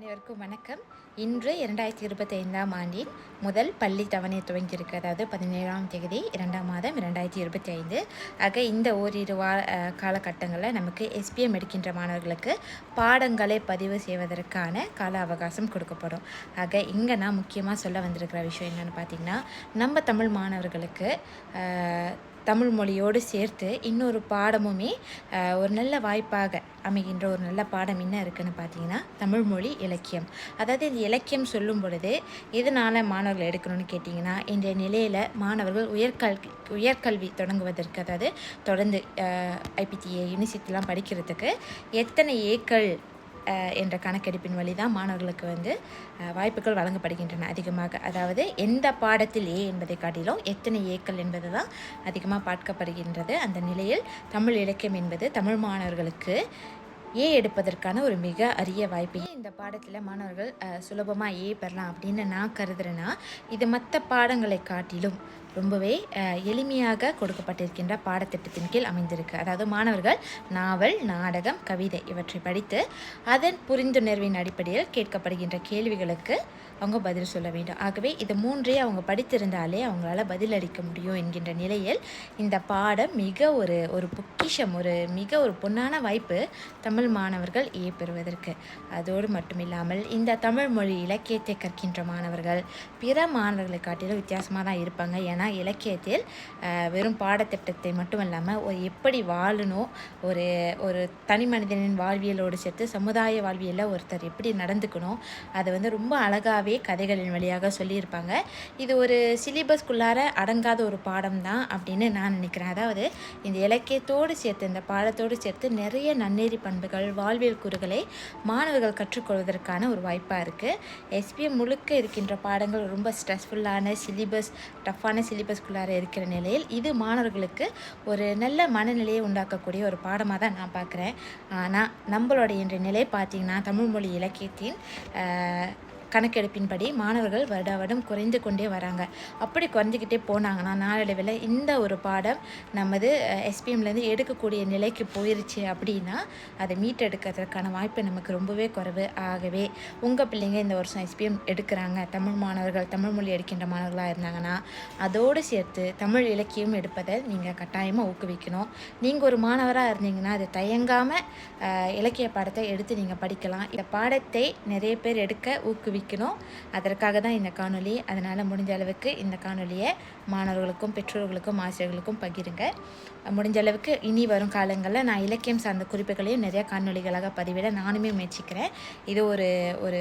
அனைவருக்கும் வணக்கம். இன்று இரண்டாயிரத்தி இருபத்தி ஐந்தாம் ஆண்டின் முதல் பள்ளி தவணை துவங்கியிருக்கு. அதாவது பதினேழாம் தேதி இரண்டாம் மாதம் இரண்டாயிரத்தி இருபத்தி ஐந்து ஆக இந்த ஓரிரு வா காலகட்டங்களில் நமக்கு எஸ்பிஎம் எடுக்கின்ற மாணவர்களுக்கு பாடங்களை பதிவு செய்வதற்கான கால அவகாசம் கொடுக்கப்படும். ஆக இங்கே நான் முக்கியமாக சொல்ல வந்திருக்கிற விஷயம் என்னென்னு பார்த்தீங்கன்னா நம்ம தமிழ் மாணவர்களுக்கு தமிழ் மொழியோடு சேர்த்து இன்னொரு பாடமுமே ஒரு நல்ல வாய்ப்பாக அமைகின்ற ஒரு நல்ல பாடம் என்ன இருக்குன்னு பார்த்தீங்கன்னா தமிழ்மொழி இலக்கியம். அதாவது இந்த இலக்கியம் சொல்லும் பொழுது எதனால் மாணவர்கள் எடுக்கணும்னு கேட்டிங்கன்னா இன்றைய நிலையில் மாணவர்கள் உயர்கல் உயர்கல்வி தொடங்குவதற்கு அதாவது தொடர்ந்து ஐபிடிஏ யூனிவர்சிட்டிலாம் படிக்கிறதுக்கு எத்தனை ஏக்கள் என்ற கணக்கெடுப்பின் வழி தான் மாணவர்களுக்கு வந்து வாய்ப்புகள் வழங்கப்படுகின்றன அதிகமாக. அதாவது எந்த பாடத்தில் ஏ என்பதை காட்டிலும் எத்தனை ஏக்கள் என்பது தான் அதிகமாக பார்க்கப்படுகின்றது. அந்த நிலையில் தமிழ் இலக்கியம் என்பது தமிழ் மாணவர்களுக்கு ஏ எடுப்பதற்கான ஒரு மிக அரிய வாய்ப்பு. இந்த பாடத்தில் மாணவர்கள் சுலபமாக ஏ பெறலாம் அப்படின்னு நான் கருதுறேன்னா இது மற்ற பாடங்களை காட்டிலும் ரொம்பவே எளிமையாக கொடுக்கப்பட்டிருக்கின்ற பாடத்திட்டத்தின் கீழ் அமைந்திருக்கு. அதாவது மாணவர்கள் நாவல் நாடகம் கவிதை இவற்றை படித்து அதன் புரிந்துணர்வின் அடிப்படையில் கேட்கப்படுகின்ற கேள்விகளுக்கு அவங்க பதில் சொல்ல வேண்டும். ஆகவே இது மூன்றே அவங்க படித்திருந்தாலே அவங்களால பதிலளிக்க முடியும் என்கின்ற நிலையில் இந்த பாடம் மிக ஒரு ஒரு பொக்கிஷம் ஒரு மிக ஒரு பொன்னான வாய்ப்பு தமிழ் மாணவர்கள் ஏ பெறுவதற்கு அதோடு மட்டுமில்லாமல் இந்த தமிழ் மொழி இலக்கியத்தை கற்கின்ற மாணவர்கள் பிற மாணவர்களை காட்டிலும் வித்தியாசமாக தான் இருப்பாங்க. ஏன்னா இலக்கியத்தில் வெறும் பாடத்திட்டத்தை மட்டும் இல்லாமல் ஒரு எப்படி வாழணும் ஒரு ஒரு தனி மனிதனின் வாழ்வியலோடு சேர்த்து சமுதாய வாழ்வியலில் ஒருத்தர் எப்படி நடந்துக்கணும் அதை வந்து ரொம்ப அழகாகவே கதைகளின் வழியாக சொல்லியிருப்பாங்க. இது ஒரு சிலிபஸ்குள்ளார அடங்காத ஒரு பாடம் தான் அப்படின்னு நான் நினைக்கிறேன். அதாவது இந்த இலக்கியத்தோடு சேர்த்து இந்த பாடத்தோடு சேர்த்து நிறைய நன்னெறி பண்புகள் வாழ்வியல் கூறுகளை மாணவர்கள் கற்றுக்கொள்வதற்கான ஒரு வாய்ப்பாக இருக்குது எஸ்பிஎம் முழுக்க இருக்கின்ற பாடங்கள் ரொம்ப ஸ்ட்ரெஸ்ஃபுல்லான சிலிபஸ் டஃப்பான சிலிபஸ்குள்ளார இருக்கிற நிலையில் இது மாணவர்களுக்கு ஒரு நல்ல மனநிலையை உண்டாக்கக்கூடிய ஒரு பாடமாக தான் நான் பார்க்குறேன். ஆனால் நம்மளோட இன்றைய நிலை பார்த்திங்கன்னா தமிழ் மொழி இலக்கியத்தின் கணக்கெடுப்பின்படி மாணவர்கள் வருட வருடம் குறைந்து கொண்டே வராங்க. அப்படி குறைஞ்சிக்கிட்டே போனாங்கன்னா நாளடைவில் இந்த ஒரு பாடம் நமது எஸ்பிஎம்லேருந்து எடுக்கக்கூடிய நிலைக்கு போயிருச்சு அப்படின்னா அதை மீட்டெடுக்கிறதுக்கான வாய்ப்பு நமக்கு ரொம்பவே குறைவு ஆகவே உங்கள் பிள்ளைங்க இந்த வருஷம் எஸ்பிஎம் எடுக்கிறாங்க. தமிழ் மாணவர்கள் தமிழ் மொழி எடுக்கின்ற மாணவர்களாக இருந்தாங்கன்னா அதோடு சேர்த்து தமிழ் இலக்கியம் எடுப்பதை நீங்கள் கட்டாயமாக ஊக்குவிக்கணும். நீங்கள் ஒரு மாணவராக இருந்தீங்கன்னா அது தயங்காமல் இலக்கிய பாடத்தை எடுத்து நீங்கள் படிக்கலாம். இந்த பாடத்தை நிறைய பேர் எடுக்க ஊக்குவிக்கணும் அதற்காக தான் இந்த காணொலி அதனால் முடிஞ்ச அளவுக்கு இந்த காணொலியை மாணவர்களுக்கும் பெற்றோர்களுக்கும் ஆசிரியர்களுக்கும் பகிருங்க. முடிஞ்ச அளவுக்கு இனி வரும் காலங்களில் நான் இலக்கியம் சார்ந்த குறிப்புகளையும் நிறைய காணொளிகளாக பதிவிட நானுமே முயற்சிக்கிறேன். இது ஒரு ஒரு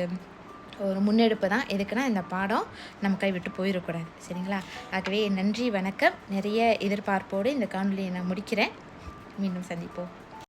ஒரு முன்னெடுப்பு தான். எதுக்குன்னா இந்த பாடம் நம்ம கைவிட்டு போயிடக்கூடாது. சரிங்களா? ஆகவே நன்றி வணக்கம். நிறைய எதிர்பார்ப்போடு இந்த காணொலியை நான் முடிக்கிறேன். மீண்டும் சந்திப்போம்.